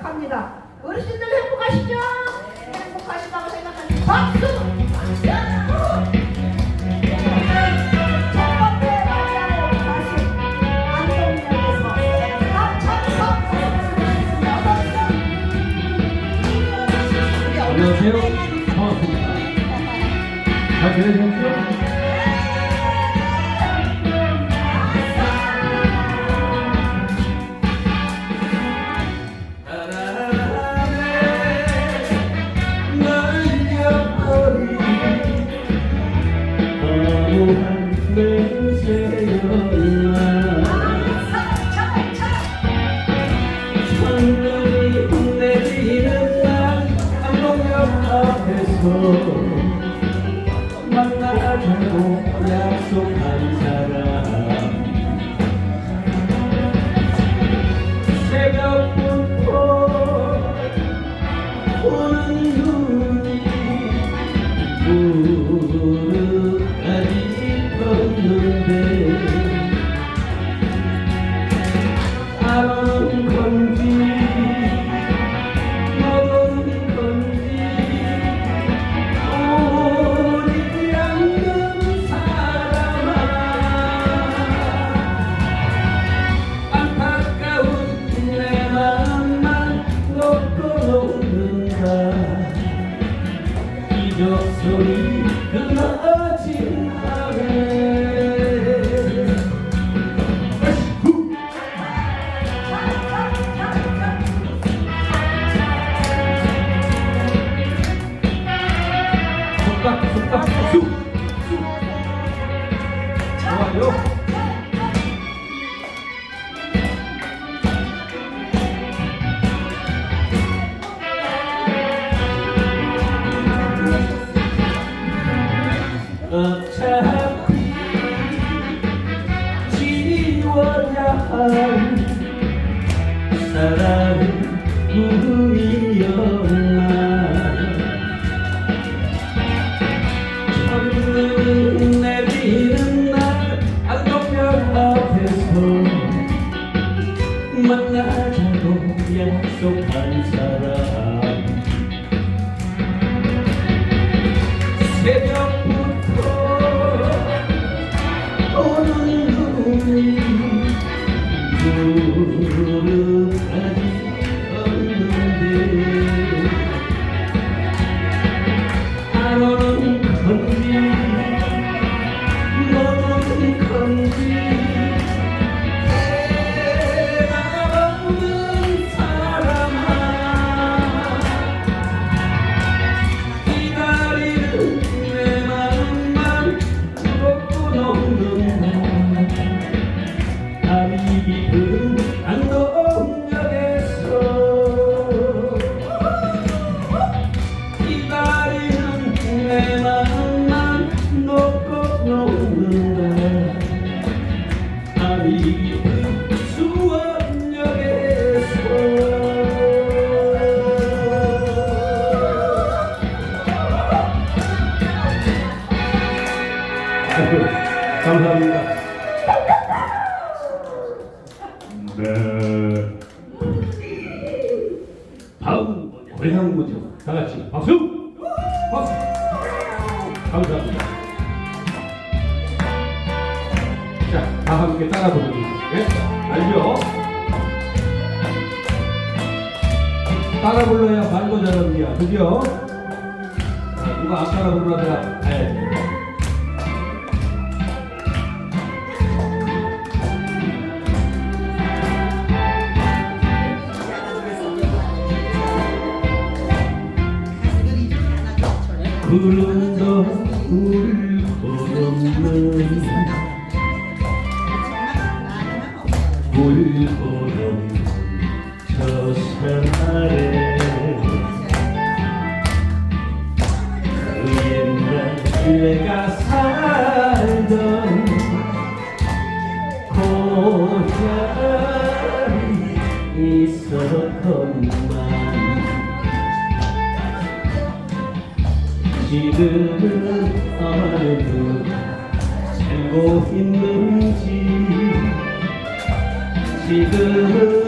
행복합니다. 어르신들 행복하시죠? 행복하시다고 생각하는 박수! 안녕하세요. 반갑습니다. 잘 지내셨죠? 약 기적 소리 끊어 할 사랑은 꿈이었나 첫눈 내리는 날 안동역 앞에서 만나자고 약속한 사람 새벽 무릎 감사합니다. 네. 다음 고향 무죠. 다 같이 박수! 박수! 감사합니다. 자, 다 함께 따라 부르기. 예? 알죠? 따라 불러야 말고 잘합니다. 그죠? 자, 누가 안 따라 부르다가 가야 지. 구름도 울고 없는 울고 없는 저 새날에 그 옛날 내가 지금은 어느 살고 있는지 지금은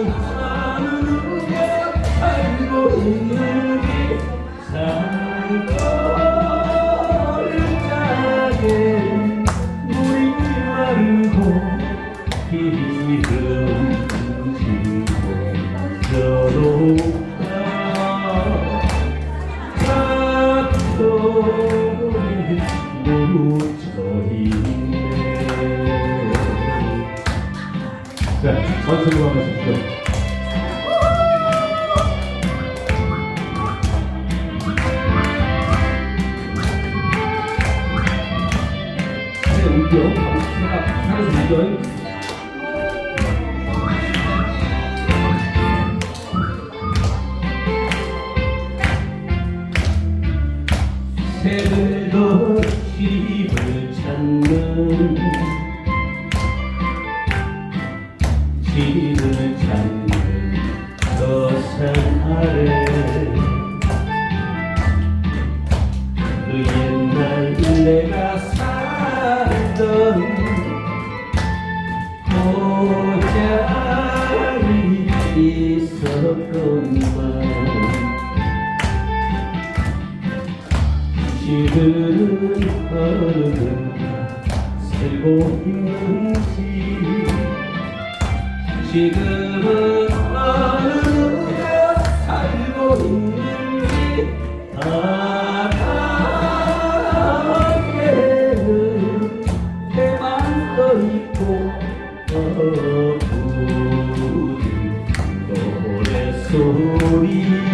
묻혀있네 자, 천천히 가보십시오 네, 웃겨. 생각, 살아서 웃겨. 새들도 집을 찾는 찾는 거산 아래 그 옛날 내가 살던 고장이 있었건만 어느 살 고 있는지 지금은 어느 누가 살고 있는지 바닥에는 해만 떠 있고 어부는 노래 소리 뭐